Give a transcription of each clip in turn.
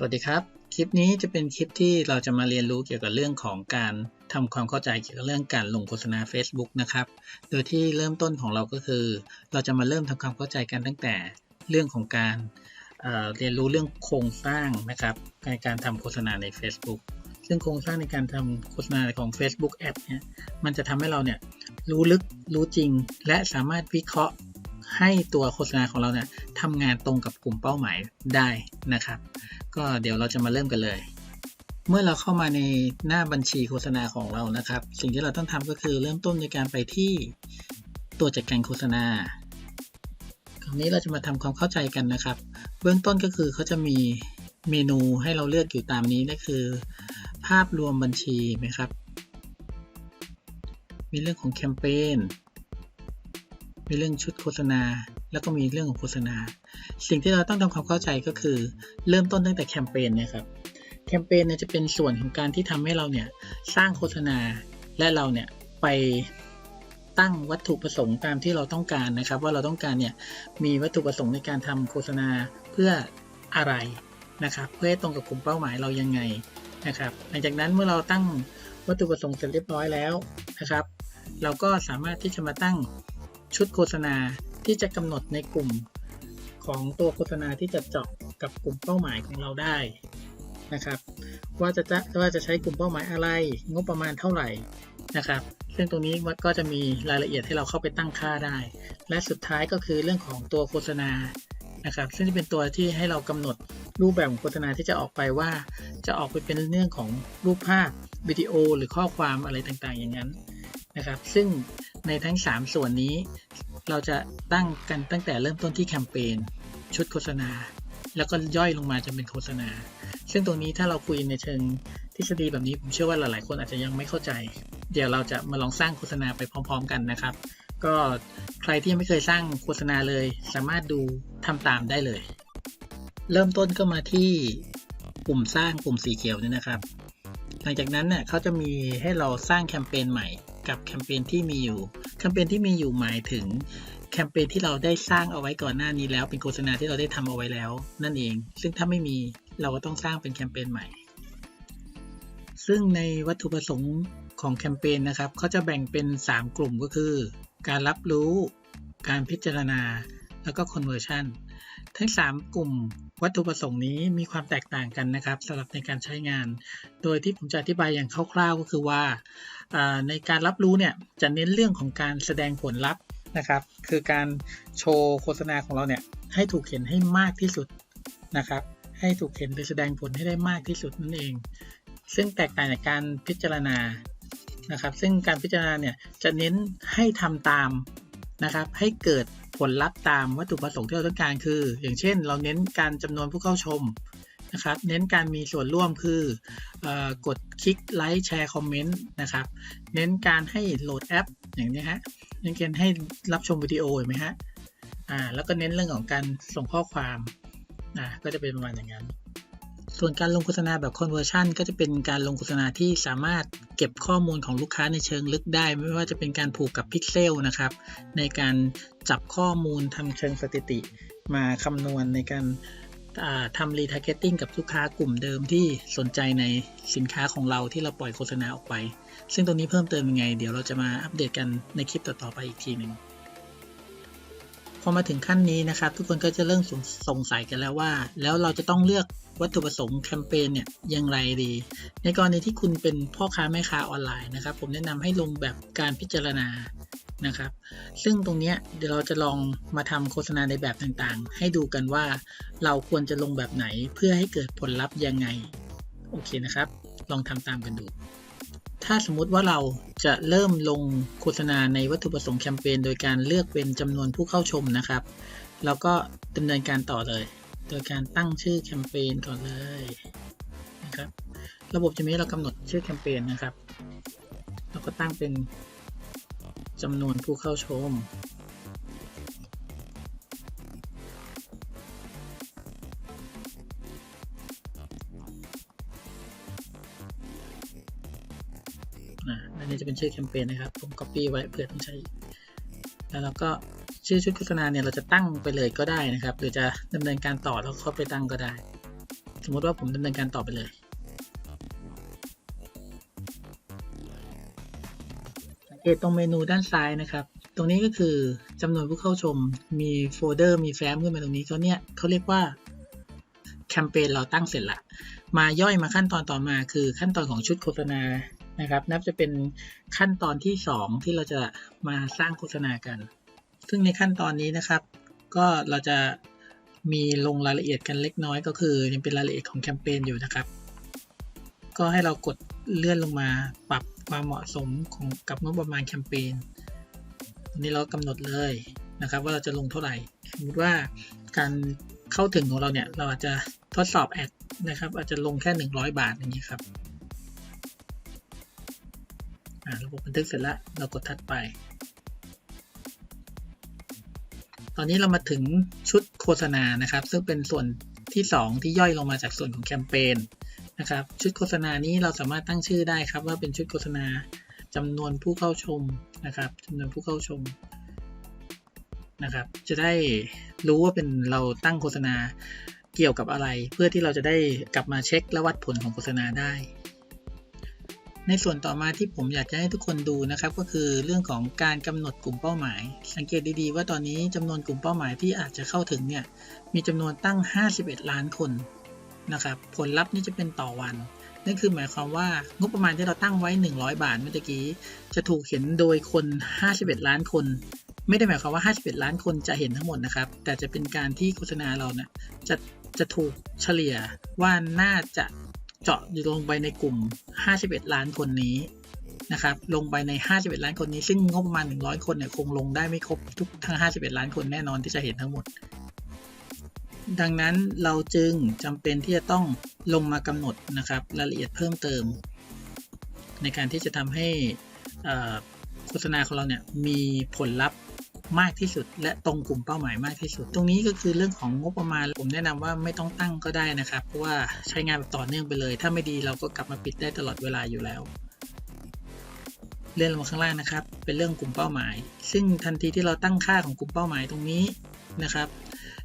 สวัสดีครับ คลิปนี้จะเป็นคลิปที่เราจะมาเรียนรู้เกี่ยวกับเรื่องของการทำความเข้าใจเกี่ยวกับเรื่องการลงโฆษณา Facebook นะครับ โดยที่เริ่มต้นของเราก็คือ เราจะมาเริ่มทำความเข้าใจกันตั้งแต่เรื่องของการเเรียนรู้เรื่องโครงสร้างนะครับในการทำโฆษณาใน Facebook ซึ่งโครงสร้างในการทำโฆษณาของ Facebook Ad เนี่ยมันจะทำให้เราเนี่ยรู้ลึกรู้จริง และสามารถวิเคราะห์ ให้ตัวโฆษณาของเราเนี่ยทำงานตรงกับกลุ่มเป้าหมายได้นะครับ ก็เดี๋ยวเราจะมาเริ่มกันเลย เมื่อเราเข้ามาในหน้าบัญชีโฆษณาของเรานะครับ สิ่งที่เราต้องทำก็คือเริ่มต้นในการไปที่ตัวจัดการโฆษณาคราวนี้เราจะมาทำความเข้าใจกันนะครับ เบื้องต้นก็คือเขาจะมีเมนูให้เราเลือกอยู่ตามนี้นั่นคือ ภาพรวมบัญชีไหมครับ มีเรื่องของแคมเปญ มีเรื่องชุดโฆษณา แล้วก็มีเรื่องของโฆษณา สิ่งที่เราต้องทำความเข้าใจก็คือ เริ่มต้นตั้งแต่แคมเปญเนี่ยครับแคมเปญเนี่ยจะเป็นส่วนของการที่ทำให้เราเนี่ยสร้างโฆษณาและเราเนี่ยไปตั้งวัตถุประสงค์ตามที่เราต้องการนะครับ ว่าเราต้องการเนี่ยมีวัตถุประสงค์ในการทำโฆษณาเพื่ออะไรนะครับ เพื่อให้ตรงกับกลุ่มเป้าหมายเรายังไงนะครับ หลังจากนั้นเมื่อเราตั้งวัตถุประสงค์เสร็จเรียบร้อยแล้วนะครับ เราก็สามารถที่จะมาตั้ง ชุดโฆษณาที่จะกำหนดในกลุ่มของตัวโฆษณาที่จะเจาะกับกลุ่มเป้าหมายของเราได้นะครับว่าจะจะว่าจะใช้กลุ่มเป้าหมายอะไร งบประมาณเท่าไหร่นะครับ ซึ่งตรงนี้มันก็จะมีรายละเอียดให้เราเข้าไปตั้งค่าได้ และสุดท้ายก็คือเรื่องของตัวโฆษณานะครับ ซึ่งจะเป็นตัวที่ให้เรากำหนดรูปแบบของโฆษณาที่จะออกไปว่า จะออกไปเป็นเรื่องของรูปภาพวิดีโอหรือข้อความอะไรต่างๆ อย่างนั้นนะครับ ซึ่ง ในทั้ง 3 ส่วนนี้ เราจะตั้งกันตั้งแต่เริ่มต้นที่แคมเปญชุดโฆษณา แล้วก็ย่อยลงมาจะเป็นโฆษณา ซึ่งตรงนี้ถ้าเราคุยในเชิงทฤษฎีแบบนี้ผมเชื่อว่าหลาย ๆ คนอาจจะยังไม่เข้าใจ เดี๋ยวเราจะมาลองสร้างโฆษณาไปพร้อม ๆ กันนะครับ ก็ใครที่ยังไม่เคยสร้างโฆษณาเลย สามารถดูทำตามได้เลย เริ่มต้นก็มาที่ปุ่มสร้างปุ่มสีเขียวนี่นะครับ หลังจากนั้นเนี่ยเขาจะมีให้เราสร้างแคมเปญใหม่ กับแคมเปญที่มีอยู่แคมเปญที่มีอยู่หมายถึงแคมเปญที่เราได้สร้างเอาไว้ก่อนหน้านี้แล้ว เป็นโฆษณาที่เราได้ทำเอาไว้แล้ว นั่นเอง ซึ่งถ้าไม่มีเราก็ต้องสร้างเป็นแคมเปญใหม่ ซึ่งในวัตถุประสงค์ของแคมเปญนะครับเขาจะแบ่งเป็น 3 กลุ่มก็คือ การรับรู้ การพิจารณา แล้วก็ conversion ทั้ง 3 กลุ่ม วัตถุประสงค์นี้มีความแตกต่างกันนะครับสำหรับในการใช้งาน โดยที่ผมจะอธิบายอย่างคร่าวๆ ก็คือว่า ในการรับรู้เนี่ยจะเน้นเรื่องของการแสดงผลลัพธ์นะครับ คือการโชว์โฆษณาของเราเนี่ยให้ถูกเห็นให้มากที่สุดนะครับ ให้ถูกเห็นหรือแสดงผลให้ได้มากที่สุดนั่นเอง ซึ่งแตกต่างจากการพิจารณานะครับ ซึ่งการพิจารณาเนี่ยจะเน้นให้ทำตามนะครับ ให้เกิด ผลลัพธ์ตามวัตถุประสงค์ที่เราต้องการคือ อย่างเช่น เราเน้นการจำนวนผู้เข้าชมนะครับ เน้นการมีส่วนร่วมคืออกดคลิกไลค์แชร์คอมเมนต์นะครับ เน้นการให้โหลดแอป อย่างนี้ฮะเน้นการให้รับชมวิดีโอเห็นไหมฮะอ่าแล้วก็เน้นเรื่องของการส่งข้อความอ่าก็จะเป็นประมาณอย่างนั้น ส่วนการลงโฆษณาแบบ conversion ก็จะเป็นการลงโฆษณาที่สามารถเก็บข้อมูลของลูกค้าในเชิงลึกได้ ไม่ว่าจะเป็นการผูกกับพิกเซลนะครับ ในการจับข้อมูลทำเชิงสถิติ มาคำนวณในการทำรีทาร์เก็ตติ้งกับลูกค้ากลุ่มเดิมที่สนใจในสินค้าของเราที่เราปล่อยโฆษณาออกไป ซึ่งตรงนี้เพิ่มเติมยังไง เดี๋ยวเราจะมาอัปเดตกันในคลิปต่อๆไปอีกทีหนึ่งพอมาถึงขั้นนี้นะครับ ทุกคนก็จะเริ่มสงสัยกันแล้วว่า แล้วเราจะต้องเลือก วัตถุประสงค์แคมเปญเนี่ยอย่างไรดี ในกรณีที่คุณเป็นพ่อค้าแม่ค้าออนไลน์นะครับ ผมแนะนำให้ลงแบบการพิจารณานะครับ ซึ่งตรงนี้เดี๋ยวเราจะลองมาทำโฆษณาในแบบต่างๆ ให้ดูกันว่าเราควรจะลงแบบไหนเพื่อให้เกิดผลลัพธ์ยังไง โอเคนะครับ ลองทำตามกันดู ถ้าสมมุติว่าเราจะเริ่มลงโฆษณาในวัตถุประสงค์แคมเปญโดยการเลือกเป็นจำนวนผู้เข้าชมนะครับเราก็ดำเนินการต่อเลย โดยการตั้งชื่อแคมเปญก่อนเลยนะครับ ระบบจะนี้เรากำหนดชื่อแคมเปญนะครับ เราก็ตั้งเป็นจำนวนผู้เข้าชม อันนี้จะเป็นชื่อแคมเปญนะครับ ผม copy ไว้เผื่อต้องใช้ แล้วเราก็ ชื่อชุดโฆษณาเนี่ยเราจะตั้งไปเลยก็ได้นะครับ หรือจะดำเนินการต่อแล้วเข้าไปตั้งก็ได้ สมมติว่าผมดำเนินการต่อไปเลยสังเกตตรงเมนูด้านซ้ายนะครับ ตรงนี้ก็คือจำนวนผู้เข้าชม มีโฟลเดอร์ มีแฟ้มขึ้นมาตรงนี้เขาเนี่ยเขาเรียกว่าแคมเปญเราตั้งเสร็จละ มาย่อยมาขั้นตอนต่อมาคือขั้นตอนของชุดโฆษณานะครับ นับจะเป็นขั้นตอนที่ 2 ที่เราจะมาสร้างโฆษณากัน ซึ่งในขั้นตอนนี้นะครับ ก็เราจะมีลงรายละเอียดกันเล็กน้อยก็คือยังเป็นรายละเอียดของแคมเปญอยู่นะครับ ก็ให้เรากดเลื่อนลงมาปรับความเหมาะสมของกับงบประมาณแคมเปญตรงนี้เรากำหนดเลยนะครับ ว่าเราจะลงเท่าไหร่สมมติว่าการเข้าถึงของเราเนี่ยเราอาจจะทดสอบแอดนะครับ อาจจะลงแค่ 100 บาทอย่างนี้ครับระบบบันทึกเสร็จแล้วเรากดถัดไป ตอนนี้เรามาถึงชุดโฆษณานะครับ ซึ่งเป็นส่วนที่ 2 ที่ย่อยลงมาจากส่วนของแคมเปญนะครับ ชุดโฆษณานี้เราสามารถตั้งชื่อได้ครับ ว่าเป็นชุดโฆษณาจำนวนผู้เข้าชมนะครับจำนวนผู้เข้าชมนะครับ จะได้รู้ว่าเป็นเราตั้งโฆษณาเกี่ยวกับอะไร เพื่อที่เราจะได้กลับมาเช็คและวัดผลของโฆษณาได้ ในส่วนต่อมาที่ผมอยากจะให้ทุกคนดูนะครับ ก็คือเรื่องของการกำหนดกลุ่มเป้าหมาย สังเกตดีๆ ว่าตอนนี้จำนวนกลุ่มเป้าหมายที่อาจจะเข้าถึงเนี่ยมีจำนวนตั้ง 51 ล้านคนนะครับผลลัพธ์นี่จะเป็นต่อวันนั่นคือหมายความว่างบประมาณที่เราตั้งไว้ 100 บาทเมื่อกี้ จะถูกเห็นโดยคน 51 ล้านคน ไม่ได้หมายความว่า 51 ล้านคนจะเห็นทั้งหมดนะครับ แต่จะเป็นการที่โฆษณาเราเนี่ยจะจะถูกเฉลี่ยว่าน่าจะ เจาะอยู่ลงไปในกลุ่ม 51 ล้านคนนี้นะครับ ลงไปใน 51 ล้านคนนี้ ซึ่งงบประมาณ 100 คนเนี่ยคงลงได้ไม่ครบทุกทั้ง 51 ล้านคนแน่นอนที่จะเห็นทั้งหมด ดังนั้นเราจึงจำเป็นที่จะต้องลงมากำหนดนะครับรายละเอียดเพิ่มเติม ในการที่จะทำให้โฆษณาของเราเนี่ยมีผลลัพธ์ มากที่สุด และตรงกลุ่มเป้าหมายมากที่สุด ตรงนี้ก็คือเรื่องของงบประมาณ ผมแนะนำว่าไม่ต้องตั้งก็ได้นะครับ เพราะว่าใช้งานแบบต่อเนื่องไปเลย ถ้าไม่ดีเราก็กลับมาปิดได้ตลอดเวลาอยู่แล้วเลื่อนลงมาข้างล่างนะครับ เป็นเรื่องกลุ่มเป้าหมาย ซึ่งทันทีที่เราตั้งค่าของกลุ่มเป้าหมายตรงนี้นะครับ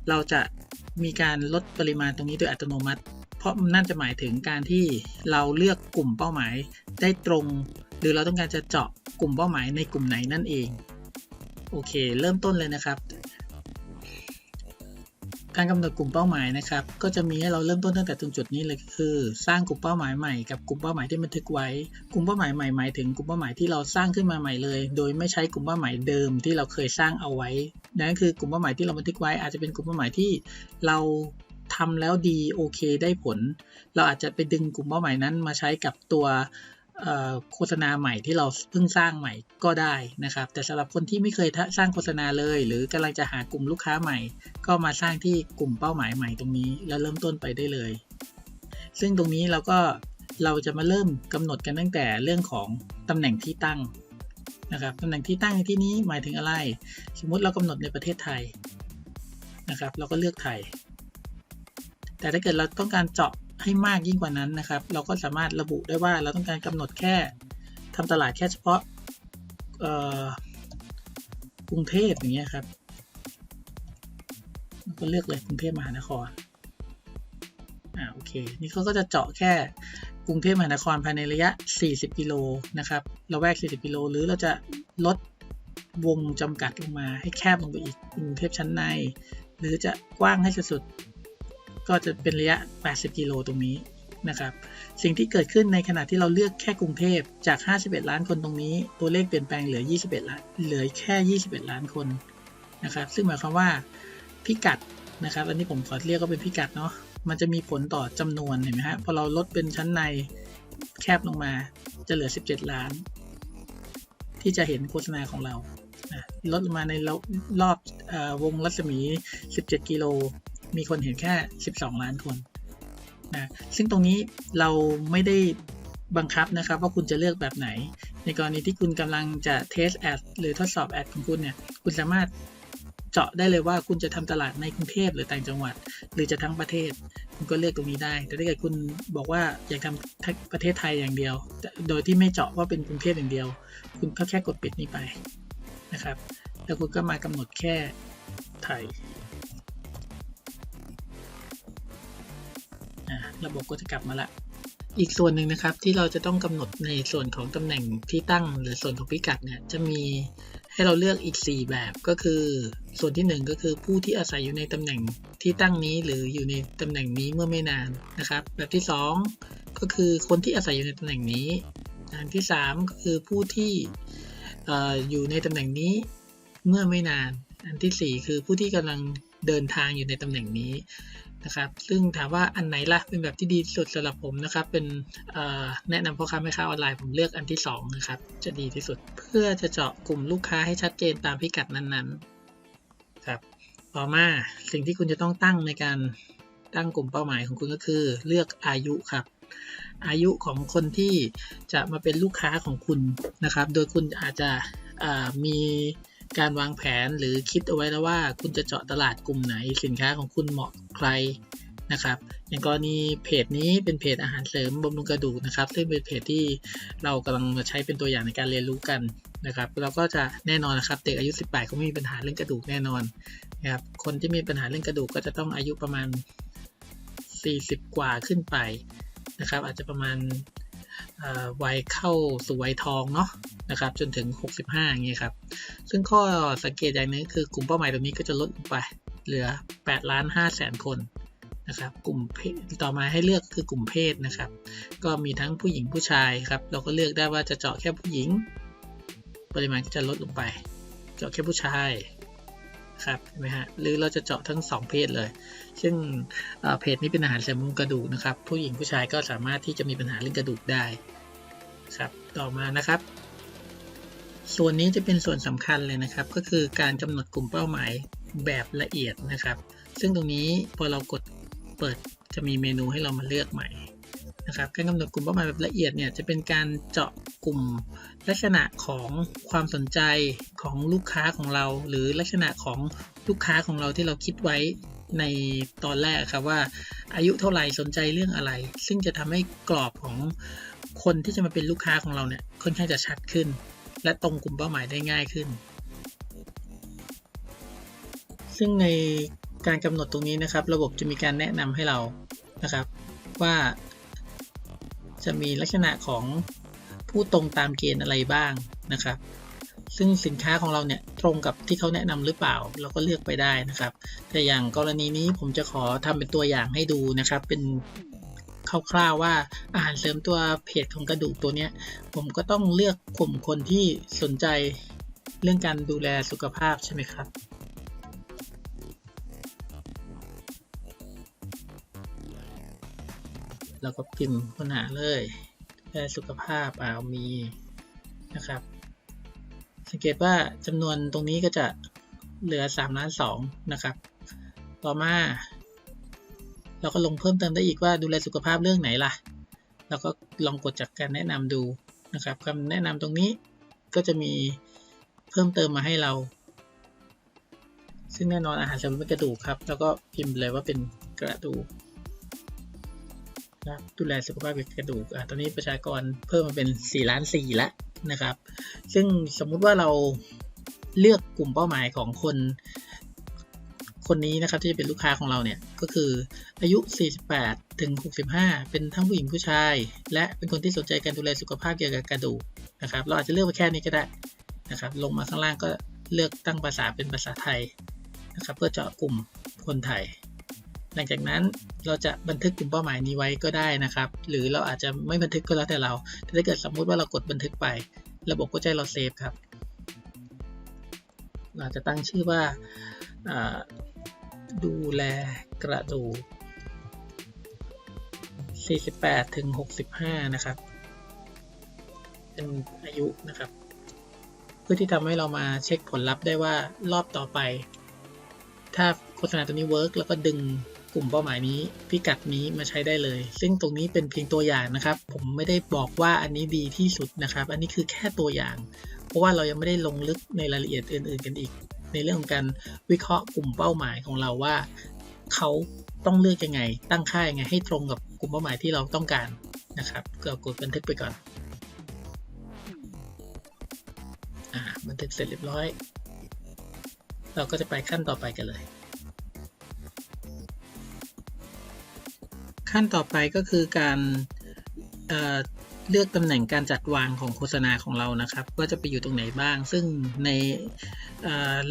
เราจะมีการลดปริมาณตรงนี้โดยอัตโนมัติ เพราะนั่นจะหมายถึงการที่เราเลือกกลุ่มเป้าหมายได้ตรง หรือเราต้องการจะเจาะกลุ่มเป้าหมายในกลุ่มไหนนั่นเอง โอเค เริ่มต้นเลยนะครับ การกำหนดกลุ่มเป้าหมายนะครับ ก็จะมีให้เราเริ่มต้นตั้งแต่ตรงจุดนี้เลยคือ สร้างกลุ่มเป้าหมายใหม่กับกลุ่มเป้าหมายที่บันทึกไว้ กลุ่มเป้าหมายใหม่หมายถึงกลุ่มเป้าหมายที่เราสร้างขึ้นมาใหม่เลย โดยไม่ใช้กลุ่มเป้าหมายเดิมที่เราเคยสร้างเอาไว้นั่นคือกลุ่มเป้าหมายที่เราบันทึกไว้ อาจจะเป็นกลุ่มเป้าหมายที่เราทำแล้วดีโอเคได้ผล เราอาจจะไปดึงกลุ่มเป้าหมายนั้นมาใช้กับตัว โฆษณาใหม่ที่เราเพิ่งสร้างใหม่ก็ได้นะครับ แต่สำหรับคนที่ไม่เคยสร้างโฆษณาเลย หรือกำลังจะหากลุ่มลูกค้าใหม่ ก็มาสร้างที่กลุ่มเป้าหมายใหม่ตรงนี้ แล้วเริ่มต้นไปได้เลย ซึ่งตรงนี้เราก็เราจะมาเริ่มกำหนดกันตั้งแต่เรื่องของตำแหน่งที่ตั้งนะครับตำแหน่งที่ตั้งในที่นี้หมายถึงอะไร สมมุติเรากำหนดในประเทศไทยนะครับ เราก็เลือกไทย แต่ถ้าเกิดเราต้องการเจาะ ให้มากยิ่งกว่านั้นนะครับ เราก็สามารถระบุได้ว่าเราต้องการกำหนดแค่ทำตลาดแค่เฉพาะกรุงเทพอย่างเงี้ยครับก็เลือกเลยกรุงเทพมหานครอ่าโอเคนี่เขาก็จะเจาะแค่กรุงเทพมหานครภายในระยะ 40 กิโลนะครับเราแวก 40 กิโลหรือเราจะลดวงจำกัดลงมาให้แคบลงไปอีกกรุงเทพชั้นใน หรือจะกว้างให้สุด ก็จะเป็นระยะ 80 กิโลตรงนี้นะครับสิ่งที่เกิดขึ้นในขณะที่เราเลือกแค่กรุงเทพจาก 51 ล้านคนตรงนี้ ตัวเลขเปลี่ยนแปลงเหลือ 21 ล้านเหลือแค่ 21 ล้านคนนะครับซึ่งหมายความว่าพิกัดนะครับอันนี้ผมขอเรียกก็เป็นพิกัดเนาะมันจะมีผลต่อจำนวนเห็นไหมฮะพอเราลดเป็นชั้นในแคบลงมาจะเหลือ 17 ล้าน ที่จะเห็นโฆษณาของเราลดลงมาในรอบวงรัศมี 17 กิโล มีคนเห็นแค่ 12 ล้านคนนะซึ่งตรงนี้เราไม่ได้บังคับนะครับว่าคุณจะเลือกแบบไหน ในกรณีที่คุณกำลังจะเทสแอดหรือทดสอบแอดของคุณเนี่ยคุณสามารถเจาะได้เลยว่าคุณจะทำตลาดในกรุงเทพหรือต่างจังหวัด หรือจะทั้งประเทศ คุณก็เลือกตรงนี้ได้ แต่ถ้าเกิดคุณบอกว่าอยากทำประเทศไทยอย่างเดียว โดยที่ไม่เจาะว่าเป็นกรุงเทพอย่างเดียว คุณก็แค่กดปิดนี้ไปนะครับ แล้วคุณก็มากำหนดแค่น ระบบก็จะกลับมาละ อีกส่วนหนึ่งนะครับที่เราจะต้องกำหนดในส่วนของตำแหน่งที่ตั้ง หรือส่วนของพิกัดเนี่ยจะมีให้เราเลือกอีก 4 แบบก็คือ ส่วนที่ 1 ก็คือผู้ที่อาศัยอยู่ในตำแหน่งที่ตั้งนี้หรืออยู่ในตำแหน่งนี้เมื่อไม่นานนะครับ แบบที่ 2 ก็คือคนที่อาศัยอยู่ในตำแหน่งนี้อันที่ 3 ก็คือผู้ที่ออยู่ในตำแหน่งนี้เมื่อไม่นาน อันทีสี่4 คือผู้ที่กำลังเดินทางอยู่ในตำแหน่งนี้ นะครับ ซึ่งถามว่าอันไหนล่ะเป็นแบบที่ดีที่สุดสำหรับผมนะครับ เป็นแนะนำพ่อค้าแม่ค้าออนไลน์ผมเลือกอันที่สองนะครับ จะดีที่สุด เพื่อจะเจาะกลุ่มลูกค้าให้ชัดเจนตามพิกัดนั้นๆ ครับ ต่อมาสิ่งที่คุณจะต้องตั้งในการตั้งกลุ่มเป้าหมายของคุณก็คือ เลือกอายุครับ อายุของคนที่จะมาเป็นลูกค้าของคุณนะครับ โดยคุณอาจจะมี การวางแผนหรือคิดเอาไว้แล้วว่า คุณจะเจาะตลาดกลุ่มไหน สินค้าของคุณเหมาะใครนะครับ อย่างกรณีเพจนี้เป็นเพจอาหารเสริมบำรุงกระดูกนะครับ ซึ่งเป็นเพจที่เรากำลังมาใช้เป็นตัวอย่างในการเรียนรู้กันนะครับ เราก็จะแน่นอนนะครับ เด็กอายุ 18 เขาไม่มีปัญหาเรื่องกระดูกแน่นอนนะครับ คนที่มีปัญหาเรื่องกระดูกก็จะต้องอายุประมาณ 40 กว่าขึ้นไปนะครับ อาจจะประมาณ วัยเข้าสู่วัยทองเนาะนะครับจนถึง 65อย่างเงี้ยครับ ซึ่งข้อสังเกตอย่างนึงคือกลุ่มเป้าหมายตรงนี้ก็จะลดลงไป เหลือ8ล้าน5แสนคนนะครับกลุ่มเพศต่อมาให้เลือกคือกลุ่มเพศนะครับ ก็มีทั้งผู้หญิงผู้ชายครับ เราก็เลือกได้ว่าจะเจาะแค่ผู้หญิง ปริมาณก็จะลดลงไป เจาะแค่ผู้ชาย ครับเห็นไหมฮะหรือเราจะเจาะทั้งสองเพศเลย ซึ่งเอ่อเพจนี้เป็นอาหารเสริมบำรุงกระดูกนะครับ ผู้หญิงผู้ชายก็สามารถที่จะมีปัญหาเรื่องกระดูกได้ครับต่อมานะครับ ส่วนนี้จะเป็นส่วนสำคัญเลยนะครับ ก็คือการกำหนดกลุ่มเป้าหมายแบบละเอียดนะครับ ซึ่งตรงนี้พอเรากดเปิดจะมีเมนูให้เรามาเลือกใหม่ นะครับการกำหนดกลุ่มเป้าหมายแบบละเอียดเนี่ยจะเป็นการเจาะกลุ่มลักษณะของความสนใจของลูกค้าของเรา หรือลักษณะของลูกค้าของเราที่เราคิดไว้ในตอนแรกครับว่า อายุเท่าไหร่สนใจเรื่องอะไร ซึ่งจะทำให้กรอบของคนที่จะมาเป็นลูกค้าของเราเนี่ยค่อนข้างจะชัดขึ้น และตรงกลุ่มเป้าหมายได้ง่ายขึ้น ซึ่งในการกำหนดตรงนี้นะครับ ระบบจะมีการแนะนำให้เรานะครับว่า จะมีลักษณะของผู้ตรงตามเกณฑ์อะไรบ้างนะครับ ซึ่งสินค้าของเราเนี่ยตรงกับที่เขาแนะนำหรือเปล่า เราก็เลือกไปได้นะครับ แต่อย่างกรณีนี้ผมจะขอทำเป็นตัวอย่างให้ดูนะครับ เป็นคร่าวๆว่าอาหารเสริมตัวเพจของกระดูกตัวเนี้ย ผมก็ต้องเลือกกลุ่มคนที่สนใจเรื่องการดูแลสุขภาพใช่ไหมครับ แล้วก็พิมพ์ค้นหาเลยดูแลสุขภาพอ่าวมีนะครับ สังเกตว่าจำนวนตรงนี้ก็จะเหลือ3ล้าน2นะครับ ต่อมาเราก็ลงเพิ่มเติมได้อีกว่าดูแลสุขภาพเรื่องไหนล่ะ เราก็ลองกดจากการแนะนำดูนะครับคำแนะนำตรงนี้ก็จะมีเพิ่มเติมมาให้เรา ซึ่งแน่นอนอาหารเสริมเป็นกระดูกครับ แล้วก็พิมพ์เลยว่าเป็นกระดูก นะครับดูแลสุขภาพกระดูกอะตอนนี้ประชากรเพิ่มมาเป็น4ล้าน4แล้วนะครับ ซึ่งสมมุติว่าเราเลือกกลุ่มเป้าหมายของคนคนนี้นะครับที่จะเป็นลูกค้าของเราเนี่ยก็คืออายุ 48 ถึง 65 เป็นทั้งผู้หญิงผู้ชาย และเป็นคนที่สนใจการดูแลสุขภาพเกี่ยวกับกระดูกนะครับเราอาจจะเลือกไปแค่นี้ก็ได้นะครับลงมาข้างล่างก็เลือกตั้งภาษาเป็นภาษาไทยนะครับเพื่อเจาะกลุ่มคนไทย หลังจากนั้นเราจะบันทึกกลุ่มเป้าหมายนี้ไว้ก็ได้นะครับ หรือเราอาจจะไม่บันทึกก็แล้วแต่เรา แต่ถ้าเกิดสมมุติว่าเรากดบันทึกไป ระบบก็จะเราเซฟครับ เราจะตั้งชื่อว่าอ่าดูแลกระดูก48ถึง65 นะครับ เป็นอายุนะครับ เพื่อที่ทำให้เรามาเช็คผลลัพธ์ได้ว่ารอบต่อไป ถ้าโฆษณาตัวนี้เวิร์กแล้วก็ดึง กลุ่มเป้าหมายนี้พิกัดนี้มาใช้ได้เลย ซึ่งตรงนี้เป็นเพียงตัวอย่างนะครับ ผมไม่ได้บอกว่าอันนี้ดีที่สุดนะครับ อันนี้คือแค่ตัวอย่าง เพราะว่าเรายังไม่ได้ลงลึกในรายละเอียดอื่น ๆ กันอีก ในเรื่องของการวิเคราะห์กลุ่มเป้าหมายของเราว่า เขาต้องเลือกยังไง ตั้งค่ายังไงให้ตรงกับกลุ่มเป้าหมายที่เราต้องการนะครับก็กดบันทึกไปก่อนอ่าบันทึกเสร็จเรียบร้อย เราก็จะไปขั้นต่อไปกันเลย ขั้นต่อไปก็คือการเเลือกตำแหน่งการจัดวางของโฆษณาของเรานะครับว่าจะไปอยู่ตรงไหนบ้าง ซึ่งใน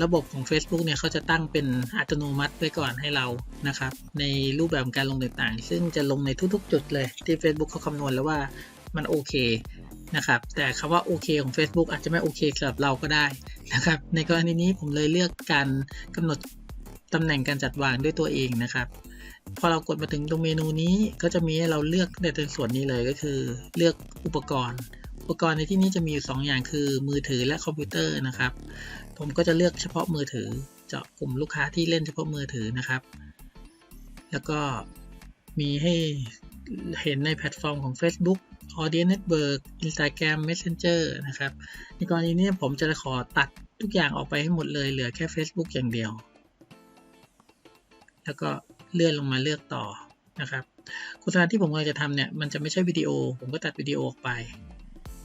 ระบบของ Facebook เนี่ยเขาจะตั้งเป็นอัตโนมัติไว้ก่อนให้เรานะครับ ในรูปแบบการลงต่างๆ ซึ่งจะลงในทุกๆ จุดเลยที่ Facebook เขาคำนวณแล้วว่ามันโอเคนะครับ แต่คำว่าโอเคของ Facebook อาจจะไม่โอเคสำหรับเราก็ได้นะครับ ในกรณีนี้ผมเลยเลือกการกำหนดตำแหน่งการจัดวางด้วยตัวเองนะครับ พอเรากดมาถึงตรงเมนูนี้ก็จะมีให้เราเลือกในตัวส่วนนี้เลยก็คือ เลือกอุปกรณ์ อุปกรณ์ในที่นี้จะมีอยู่ 2 อย่างคือมือถือและคอมพิวเตอร์นะครับ ผมก็จะเลือกเฉพาะมือถือ เจาะกลุ่มลูกค้าที่เล่นเฉพาะมือถือนะครับ แล้วก็มีให้เห็นในแพลตฟอร์มของ Facebook Audience Network Instagram Messenger นะครับ ในกรณีนี้ผมจะขอตัดทุกอย่างออกไปให้หมดเลยเหลือแค่ Facebook อย่างเดียว แล้วก็ เลื่อนลงมาเลือกต่อนะครับโฆษณาที่ผมกำลังจะทำเนี่ยมันจะไม่ใช่วิดีโอ ผมก็ตัดวิดีโอออกไป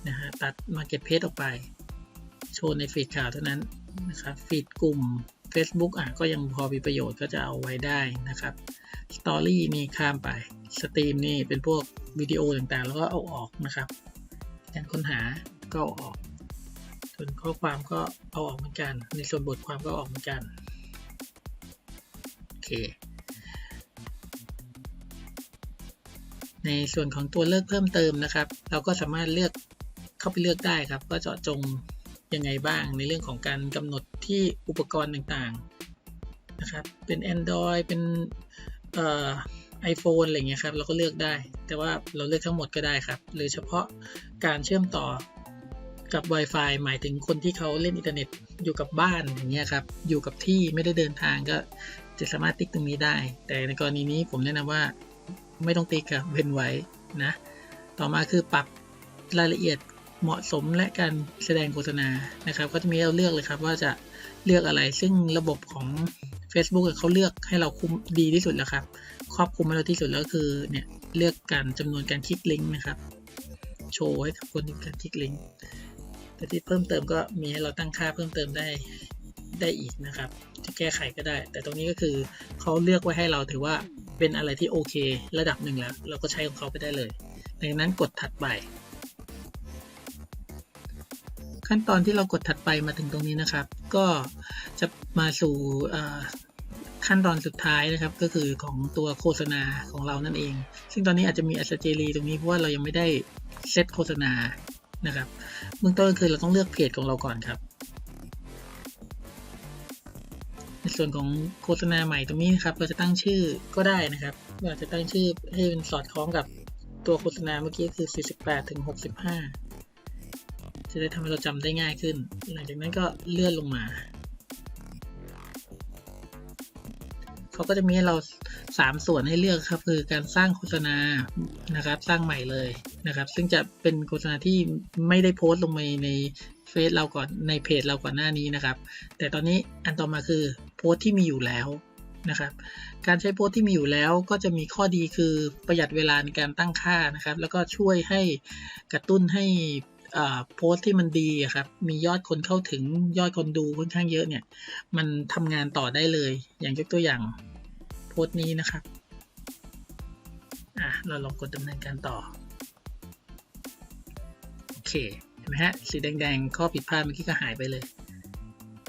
นะฮะตัด Market Page ออกไป โชว์ในฟีดข่าวเท่านั้นนะครับฟีดกลุ่ม Facebook อะก็ยังพอมีประโยชน์ก็จะเอาไว้ได้นะครับสตอรี่นี่ข้ามไปสตรีมนี่เป็นพวกวิดีโอต่างๆ แล้วก็เอาออกนะครับการค้นหาก็เอาออก ส่วนข้อความก็เอาออกเหมือนกัน ในส่วนบทความก็ออกเหมือนกันโอเค ในส่วนของตัวเลือกเพิ่มเติมนะครับ เราก็สามารถเลือกเข้าไปเลือกได้ครับว่าเจาะจงยังไงบ้างในเรื่องของการกำหนดที่อุปกรณ์ต่างๆนะครับ เป็น Android เป็นเอ่อ iPhone อะไรเงี้ยครับเราก็เลือกได้ แต่ว่าเราเลือกทั้งหมดก็ได้ครับ หรือเฉพาะการเชื่อมต่อกับ Wi-Fi หมายถึงคนที่เขาเล่นอินเทอร์เน็ตอยู่กับบ้านอย่างเงี้ยครับอยู่กับที่ไม่ได้เดินทางก็จะสามารถติ๊กตรงนี้ได้ แต่ในกรณีนี้ผมแนะนำว่า ไม่ต้องติ๊กครับเว้นไว้นะ ต่อมาคือปรับรายละเอียดเหมาะสมและการแสดงโฆษณานะครับ ก็จะมีเราเลือกเลยครับว่าจะเลือกอะไร ซึ่งระบบของ Facebook เขาเลือกให้เราคุมดีที่สุดแล้วครับ ครอบคลุมให้เราที่สุดแล้วคือเนี่ยเลือกการจำนวนการคลิกลิงก์นะครับ โชว์ให้กับคนที่การคลิกลิงก์แต่ที่เพิ่มเติมก็มีให้เราตั้งค่าเพิ่มเติมได้ได้อีกนะครับ จะแก้ไขก็ได้ แต่ตรงนี้ก็คือเขาเลือกไว้ให้เราถือว่า เป็นอะไรที่โอเค ระดับหนึ่งแล้ว เราก็ใช้ของเขาไปได้เลยดังนั้นกดถัดไป ขั้นตอนที่เรากดถัดไปมาถึงตรงนี้นะครับ ก็จะมาสู่ขั้นตอนสุดท้ายนะครับก็คือของตัวโฆษณาของเรานั่นเอง ซึ่งตอนนี้อาจจะมีอัสเจรีตรงนี้เพราะว่าเรายังไม่ได้เซตโฆษณานะครับเบื้องต้นก็คือเราต้องเลือกเพจของเราก่อนครับ ส่วนของโฆษณาใหม่ตรงนี้นะครับ เราจะตั้งชื่อก็ได้นะครับ เราจะตั้งชื่อให้เป็นสอดคล้องกับตัวโฆษณาเมื่อกี้คือ 48 ถึง 65 จะได้ทำให้เราจำได้ง่ายขึ้น หลังจากนั้นก็เลื่อนลงมา เขาก็จะมีให้เรา 3 ส่วนให้เลือกครับ คือการสร้างโฆษณานะครับ สร้างใหม่เลยนะครับ ซึ่งจะเป็นโฆษณาที่ไม่ได้โพสต์ลงไปใน เฟซเราก่อนในเพจเราก่อนหน้านี้นะครับ แต่ตอนนี้อันต่อมาคือโพสต์ที่มีอยู่แล้วนะครับ การใช้โพสต์ที่มีอยู่แล้วก็จะมีข้อดีคือประหยัดเวลาในการตั้งค่านะครับ แล้วก็ช่วยให้กระตุ้นให้โพสต์ที่มันดีครับมียอดคนเข้าถึงยอดคนดูค่อนข้างเยอะเนี่ย มันทำงานต่อได้เลย อย่างยกตัวอย่างโพสต์นี้นะครับอะเราลองกดดำเนินการต่อ โอเค ไหมฮะ สีแดงๆ ข้อผิดพลาดเมื่อกี้ก็หายไปเลย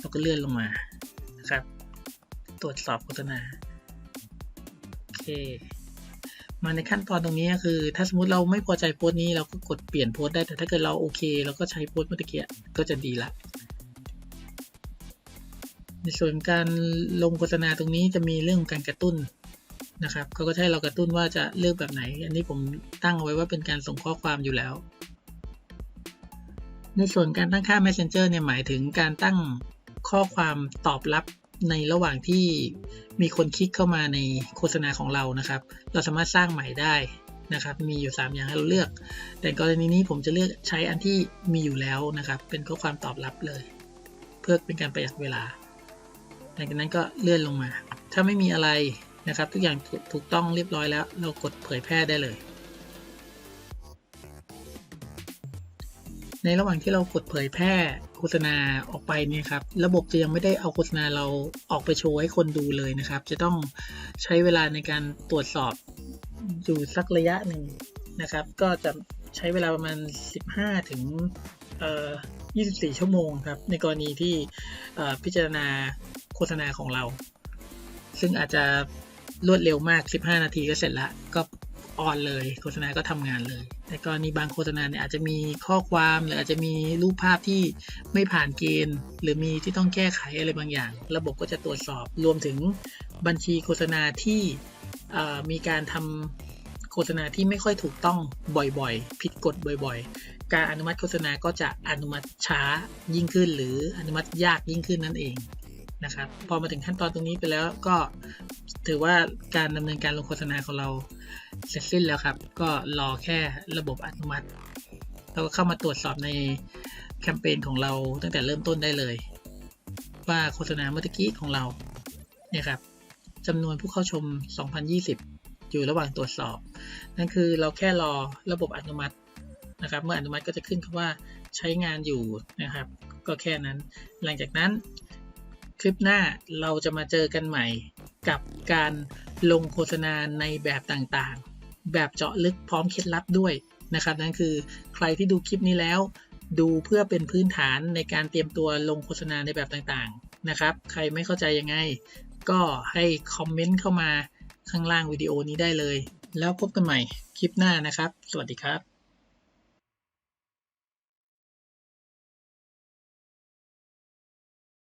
เราก็เลื่อนลงมานะครับ ตรวจสอบโฆษณา โอเค มาในขั้นตอนตรงนี้ก็คือ ถ้าสมมติเราไม่พอใจโพสต์นี้เราก็กดเปลี่ยนโพสต์ได้ แต่ถ้าเกิดเราโอเคเราก็ใช้โพสต์เมื่อกี้ก็จะดีละในส่วนการลงโฆษณาตรงนี้จะมีเรื่องการกระตุ้นนะครับเขาก็ให้เรากระตุ้นว่าจะเลือกแบบไหน อันนี้ผมตั้งเอาไว้ว่าเป็นการส่งข้อความอยู่แล้ว ในส่วนการตั้งค่า Messenger เนี่ยหมายถึงการตั้งข้อความตอบรับในระหว่างที่มีคนคลิกเข้ามาในโฆษณาของเรานะครับ เราสามารถสร้างใหม่ได้นะครับ มีอยู่ 3 อย่างให้เราเลือก แต่กรณีนี้ผมจะเลือกใช้อันที่มีอยู่แล้วนะครับ เป็นข้อความตอบรับเลย เพื่อเป็นการประหยัดเวลาหลังจากนั้นก็เลื่อนลงมา ถ้าไม่มีอะไรนะครับ ทุกอย่างถูกต้องเรียบร้อยแล้ว เรากดเผยแพร่ได้เลย ในระหว่างที่เรากดเผยแพร่โฆษณาออกไปเนี่ยครับ ระบบจะยังไม่ได้เอาโฆษณาเราออกไปโชว์ให้คนดูเลยนะครับ จะต้องใช้เวลาในการตรวจสอบอยู่สักระยะหนึ่งนะครับ ก็จะใช้เวลาประมาณ 15 ถึง24 ชั่วโมงครับ ในกรณีที่พิจารณาโฆษณาของเรา ซึ่งอาจจะรวดเร็วมาก 15 นาทีก็เสร็จละก็ ออนเลย โฆษณาก็ทำงานเลย แต่กรณีบางโฆษณาเนี่ยอาจจะมีข้อความหรืออาจจะมีรูปภาพที่ไม่ผ่านเกณฑ์ หรือมีที่ต้องแก้ไขอะไรบางอย่าง ระบบก็จะตรวจสอบรวมถึงบัญชีโฆษณาที่มีการทำโฆษณาที่ไม่ค่อยถูกต้องบ่อยๆ ผิดกฎบ่อยๆ การอนุมัติโฆษณาก็จะอนุมัติช้ายิ่งขึ้น หรืออนุมัติยากยิ่งขึ้นนั่นเอง นะครับ พอมาถึงขั้นตอนตรงนี้ไปแล้วก็ถือว่าการดำเนินการลงโฆษณาของเราเสร็จสิ้นแล้วครับ ก็รอแค่ระบบอัตโนมัติ เราก็เข้ามาตรวจสอบในแคมเปญของเราตั้งแต่เริ่มต้นได้เลย ว่าโฆษณาเมื่อกี้ของเราเนี่ยครับจำนวนผู้เข้าชม 2020 อยู่ระหว่างตรวจสอบ นั่นคือเราแค่รอระบบอัตโนมัตินะครับ เมื่ออนุมัติก็จะขึ้นคำว่าใช้งานอยู่นะครับ ก็แค่นั้น หลังจากนั้น คลิปหน้าเราจะมาเจอกันใหม่ กับการลงโฆษณาในแบบต่างๆ แบบเจาะลึกพร้อมเคล็ดลับด้วยนะครับนั่นคือใครที่ดูคลิปนี้แล้ว ดูเพื่อเป็นพื้นฐานในการเตรียมตัวลงโฆษณาในแบบต่างๆนะครับ ใครไม่เข้าใจยังไง ก็ให้คอมเมนต์เข้ามาข้างล่างวิดีโอนี้ได้เลย แล้วพบกันใหม่คลิปหน้านะครับ สวัสดีครับ